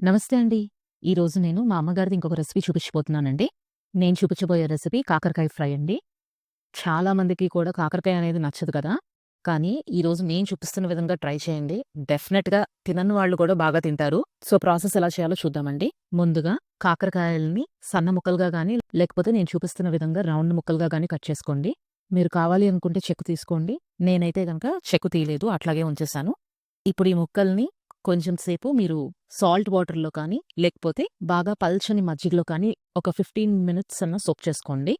నమస్తే అండి. ఈరోజు నేను మా అమ్మగారిది ఇంకొక రెసిపీ చూపించబోతున్నానండి. నేను చూపించబోయే రెసిపీ కాకరకాయ ఫ్రై అండి. చాలా మందికి కూడా కాకరకాయ అనేది నచ్చదు కదా! కానీ ఈరోజు నేను చూపిస్తున్న విధంగా ట్రై చేయండి. డెఫినెట్‌గా తినని వాళ్ళు కూడా బాగా తింటారు. సో, ప్రాసెస్ ఎలా చేయాలో చూద్దామండి. ముందుగా కాకరకాయలని సన్న ముక్కలుగా కానీ లేకపోతే నేను చూపిస్తున్న విధంగా రౌండ్ ముక్కలుగా కానీ కట్ చేసుకోండి. మీరు కావాలి అనుకుంటే చెక్కు తీసుకోండి. నేనైతే గనక చెక్కు తీయలేదు. అట్లాగే ఉంచేసాను ఇప్పుడు ఈ ముక్కల్ని కొంచెం సేపు మీరు సాల్ట్ వాటర్‌లో కానీ, లేకపోతే బాగా పల్చని మజ్జిగలో కానీ ఒక 15 మినిట్స్ అన్నా సోప్ చేసుకోండి.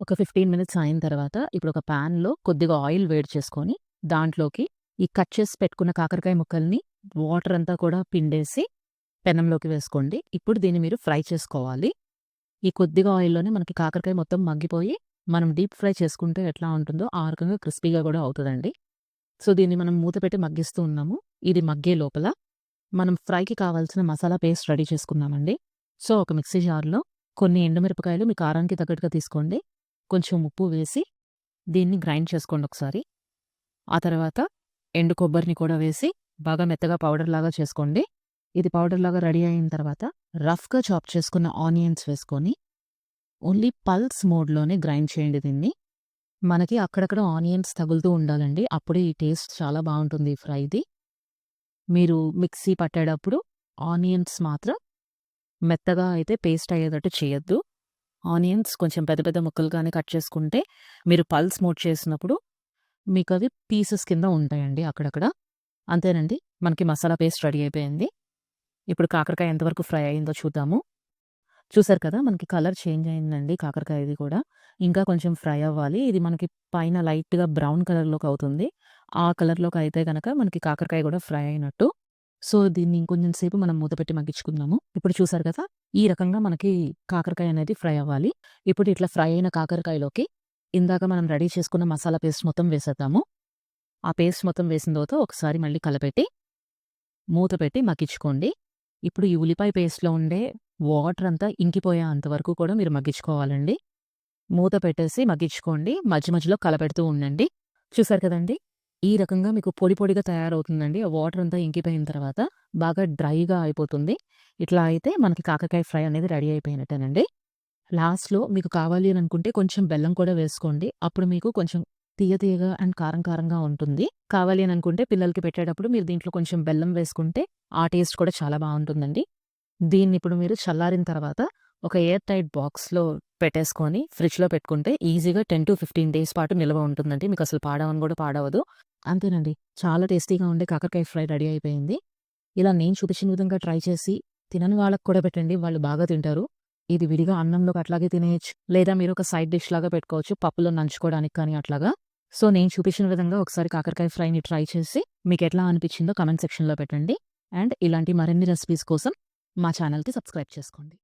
ఒక 15 మినిట్స్ అయిన తర్వాత ఇప్పుడు ఒక పాన్‌లో కొద్దిగా ఆయిల్ వేడి చేసుకొని, దాంట్లోకి ఈ కట్ చేసి పెట్టుకున్న కాకరకాయ ముక్కల్ని వాటర్ అంతా కూడా పిండేసి పెనంలోకి వేసుకోండి. ఇప్పుడు దీన్ని మీరు ఫ్రై చేసుకోవాలి. ఈ కొద్దిగా ఆయిల్‌లోనే మనకి కాకరకాయ మొత్తం మగ్గిపోయి, మనం డీప్ ఫ్రై చేసుకుంటే ఎట్లా ఉంటుందో ఆ రకంగా క్రిస్పీగా కూడా అవుతుందండి సో, దీన్ని మనం మూత పెట్టి మగ్గిస్తూ ఉన్నాము. ఇది మగ్గే లోపల మనం ఫ్రైకి కావాల్సిన మసాలా పేస్ట్ రెడీ చేసుకున్నామండి సో, ఒక మిక్సీ జార్‌లో కొన్ని ఎండుమిరపకాయలు మీ కారానికి తగ్గట్టుగా తీసుకోండి. కొంచెం ఉప్పు వేసి దీన్ని గ్రైండ్ చేసుకోండి ఒకసారి. ఆ తర్వాత ఎండు కొబ్బరిని కూడా వేసి బాగా మెత్తగా పౌడర్‌లాగా చేసుకోండి. ఇది పౌడర్‌లాగా రెడీ అయిన తర్వాత రఫ్‌గా చాప్ చేసుకున్న ఆనియన్స్ వేసుకొని ఓన్లీ పల్స్ మోడ్‌లోనే గ్రైండ్ చేయండి దీన్ని. మనకి అక్కడక్కడ ఆనియన్స్ తగులుతూ ఉండాలండి. అప్పుడే ఈ టేస్ట్ చాలా బాగుంటుంది ఈ ఫ్రైది. మీరు మిక్సీ పట్టేటప్పుడు ఆనియన్స్ మాత్రం మెత్తగా అయితే పేస్ట్ అయ్యేటట్టు చేయొద్దు. ఆనియన్స్ కొంచెం పెద్ద పెద్ద ముక్కలుగానే కట్ చేసుకుంటే మీరు పల్స్ మోడ్ చేసినప్పుడు మీకు అవి పీసెస్ కింద ఉంటాయండి అక్కడక్కడ. అంతేనండి. మనకి మసాలా పేస్ట్ రెడీ అయిపోయింది. ఇప్పుడు కాకరకాయ ఎంతవరకు ఫ్రై అయిందో చూద్దాము. చూసారు కదా! మనకి కలర్ చేంజ్ అయిందండి కాకరకాయది కూడా. ఇంకా కొంచెం ఫ్రై అవ్వాలి. ఇది మనకి పైన లైట్‌గా బ్రౌన్ కలర్‌లోకి అవుతుంది. ఆ కలర్‌లోకి అయితే కనుక మనకి కాకరకాయ కూడా ఫ్రై అయినట్టు. సో, దీన్ని ఇంకొంచెం సేపు మనం మూత పెట్టి మగ్గించుకుందాము. ఇప్పుడు చూసారు కదా! ఈ రకంగా మనకి కాకరకాయ అనేది ఫ్రై అవ్వాలి. ఇప్పుడు ఇట్లా ఫ్రై అయిన కాకరకాయలోకి ఇందాక మనం రెడీ చేసుకున్న మసాలా పేస్ట్ మొత్తం వేసేద్దాము. ఆ పేస్ట్ మొత్తం వేసిన తర్వాత ఒకసారి మళ్ళీ కలపెట్టి మూత పెట్టి మగ్గించుకోండి. ఇప్పుడు ఈ ఉల్లిపాయ పేస్ట్‌లో ఉండే వాటర్ అంతా ఇంకిపోయే అంతవరకు కూడా మీరు మగ్గించుకోవాలండి. మూత పెట్టేసి మగ్గించుకోండి. మధ్య మధ్యలో కలపెడుతూ ఉండండి. చూసారు కదండీ! ఈ రకంగా మీకు పొడి పొడిగా తయారవుతుందండి. ఆ వాటర్ అంతా ఇంకిపోయిన తర్వాత బాగా డ్రైగా అయిపోతుంది. ఇట్లా అయితే మనకి కాకరకాయ ఫ్రై అనేది రెడీ అయిపోయినట్టేనండి. లాస్ట్‌లో మీకు కావాలి అని అనుకుంటే కొంచెం బెల్లం కూడా వేసుకోండి. అప్పుడు మీకు కొంచెం తీయ తీయగా అండ్ కారం కారంగా ఉంటుంది. కావాలి అని అనుకుంటే పిల్లలకి పెట్టేటప్పుడు మీరు దీంట్లో కొంచెం బెల్లం వేసుకుంటే ఆ టేస్ట్ కూడా చాలా బాగుంటుందండి దీన్ని ఇప్పుడు మీరు చల్లారిన తర్వాత ఒక ఎయిర్ టైట్ బాక్స్‌లో పెట్టేసుకొని ఫ్రిడ్జ్‌లో పెట్టుకుంటే ఈజీగా 10-15 డేస్ పాటు నిల్వ ఉంటుందండి. మీకు అసలు పాడవని కూడా పాడవదు. అంతేనండి. చాలా టేస్టీగా ఉండే కాకరకాయ ఫ్రై రెడీ అయిపోయింది. ఇలా నేను చూపించిన విధంగా ట్రై చేసి తినని వాళ్ళకి కూడా పెట్టండి. వాళ్ళు బాగా తింటారు. ఇది విడిగా అన్నంలోకి అట్లాగే తినేయచ్చు లేదా మీరు ఒక సైడ్ డిష్ లాగా పెట్టుకోవచ్చు. పప్పులో నంచుకోవడానికి కానీ అట్లాగా. సో, నేను చూపించిన విధంగా ఒకసారి కాకరకాయ ఫ్రైని ట్రై చేసి మీకు ఎట్లా అనిపించిందో కామెంట్ సెక్షన్‌లో పెట్టండి. అండ్ ఇలాంటి మరిన్ని రెసిపీస్ కోసం మా ఛానల్కి సబ్స్క్రైబ్ చేసుకోండి.